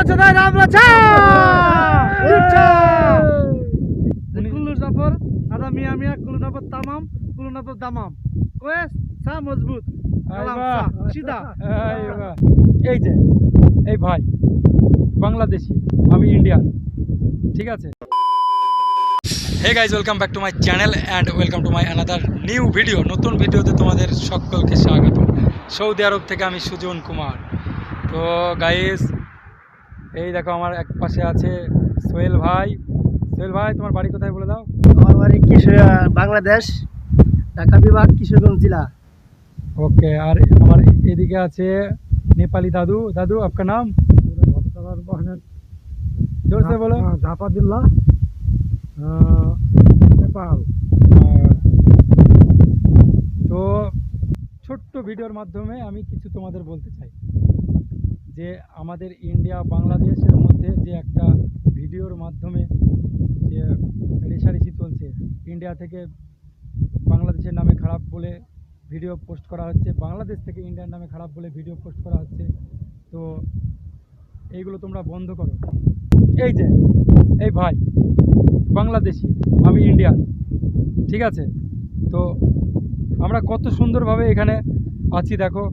রাম কুল্লু জাফর আদা মিয়া মিয়া তামাম দামাম। কোয়েস সা মজবুত সিধা এই যে এই ভাই বাংলাদেশি আমি ইন্ডিয়ান ঠিক আছে? Hey guys welcome back to my channel and welcome to my another new video নতুন ভিডিওতে তোমাদের সকলকে স্বাগত সৌদি আরব থেকে আমি সুজন কুমার। তো গাইজ এই দেখো আমার এক পাশে আছে সোহেল ভাই। সোহেল ভাই তোমার বাড়ি কোথায় বলে দাও? আমার বাড়ি কিশোর বাংলাদেশ ঢাকা বিভাগ কিশোরগঞ্জ জেলা। ওকে আর আমার এদিকে আছে নেপালি দাদু। দাদু আপনার নাম? বলো। ঝাপা নেপাল। তো ছোট্ট ভিডিওর মাধ্যমে আমি কিছু তোমাদের বলতে চাই। যে আমাদের ইন্ডিয়া বাংলাদেশের মধ্যে যে একটা ভিডিওর মাধ্যমে যে রেশারেশি চলছে ইন্ডিয়া থেকে বাংলাদেশের নামে খারাপ বলে ভিডিও পোস্ট করা হচ্ছে, বাংলাদেশ থেকে ইন্ডিয়ার নামে খারাপ বলে ভিডিও পোস্ট করা হচ্ছে, তো এইগুলো তোমরা বন্ধ করো। এই যে, এই ভাই, বাংলাদেশি, আমি ইন্ডিয়ান ঠিক আছে? তো আমরা কত সুন্দরভাবে এখানে আছি, দেখো।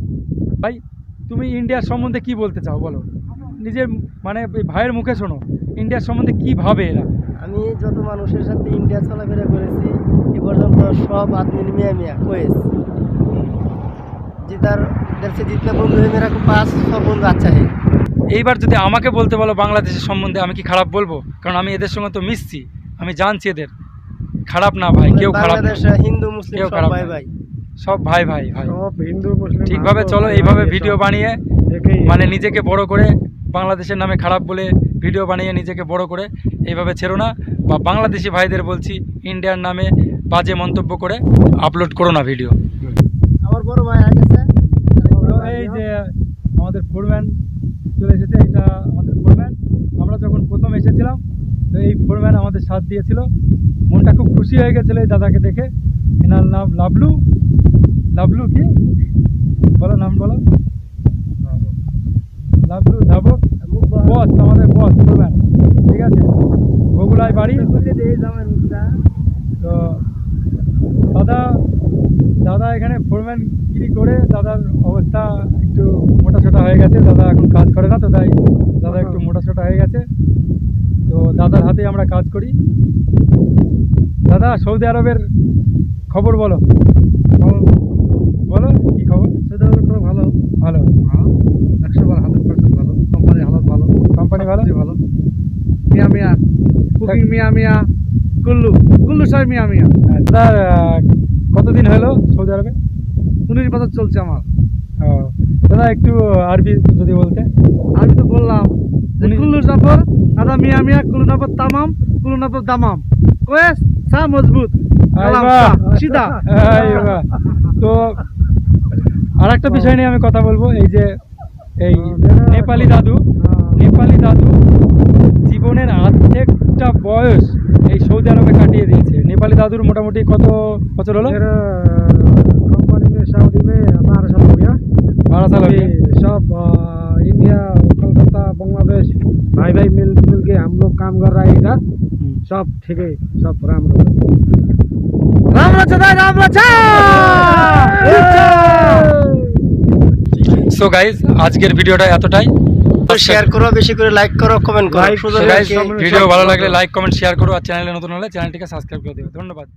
ভাই তুমি ইন্ডিয়ার সম্বন্ধে কি বলতে চাও? বলো। নিজের মানে ভাইয়ের মুখে শোনো। ইন্ডিয়ার সম্বন্ধে কি ভাবে এরা? আমি যত মানুষের সাথে ইন্ডিয়া চলাফেরা করেছি এ পর্যন্ত সব আদমিন মিয়া মিয়া হয়েছে জিতার দেশে জিতনা বন্ধু পাঁচ সব বন্ধু আচ্ছা এইবার যদি আমাকে বলতে বলো বাংলাদেশের সম্বন্ধে আমি কি খারাপ বলব? কারণ আমি এদের সঙ্গে তো মিশছি আমি জানছি এদের। খারাপ না ভাই মানে কেউ খারাপ হিন্দু মুসলিম খারাপ ভাই ভাই। সব ভাই ভাই ভাই। সব হিন্দু মুসলিম ঠিকভাবে চলো এইভাবে ভিডিও বানিয়ে মানে নিজেকে বড় করে বাংলাদেশের নামে খারাপ বলে ভিডিও বানিয়ে নিজেকে বড় করে এইভাবে ছেড়ো না। বা বাংলাদেশি ভাইদের বলছি ইন্ডিয়ার নামে বাজে মন্তব্য করে আপলোড করো না ভিডিও আমার বড় ভাই আগে গেছে। এই যে আমাদের ফোরম্যান চলে এসেছে এটা আমাদের ফোরম্যান আমরা যখন প্রথম এসেছিলাম তো এই ফোরম্যান আমাদের সাথ দিয়েছিল। মনটা খুব খুশি হয়ে গেছিল এই দাদাকে দেখে। এনার নাম লাবলু। লাবলু কি? বলো নাম বলো। লাবলু ধাবক? বস, আমাদের বস ফোরম্যান ঠিক আছে। বগুড়ায় বাড়ি? তো দাদা দাদা এখানে ফোরম্যান গিরি করে? দাদার অবস্থা একটু মোটাসোটা হয়ে গেছে। দাদা এখন কাজ করে না, তো তাই দাদা একটু মোটাসোটা হয়ে গেছে। তো দাদার হাতে আমরা কাজ করি। দাদা, সৌদি আরবের খবর বলো। বলো কি খবর? আরবের খবর ভালো। ভালো। একশো বার হান্ড্রেড পার্সেন্ট ভালো। কোম্পানি হালত ভালো। কোম্পানি ভালো? ভালো। মিয়া মিয়া কুকিং মিয়া মিয়া কুল্লু কুল্লু সব মিয়া মিয়া দাদা আহ, কতদিন হলো সৌদি আরবে? উনিশ বছর চলছে আমার। ও, দাদা একটু আরবি যদি বলতে। আমি তো বললাম কুল্লু জাফর আদা মিয়া মিয়া কুলু নাফর তামাম কুলু নাফর দামাম। কোয়েস সা মজবুত কালাম আইবা। সা, সিধা এই বাবা। তো আর একটা বিষয় নিয়ে আমি কথা বলবো এই যে এই নেপালি দাদু নেপালি দাদু জীবনের অর্ধেকটা বয়স এই সৌদি আরবে কাটিয়ে দিয়েছে নেপালি দাদুর মোটামুটি কত বছর হলো कंपनी में सऊदी में बारह साल हो गया বারো সাল अभी হবে सब अ, इंडिया कोलकाता बांग्लादेश भाई भाई मिल मिल के हम लोग काम कर रहे हैं इधर সব ঠিকই সব রাম রাম রাম সো গাইজ আজকের ভিডিওটা এতটাই। শেয়ার করো বেশি করে লাইক করো কমেন্ট করো। ভিডিও ভালো লাগলে লাইক কমেন্ট শেয়ার করো। আর চ্যানেলে নতুন হলে চ্যানেলটিকে সাবস্ক্রাইব করে দেবে ধন্যবাদ।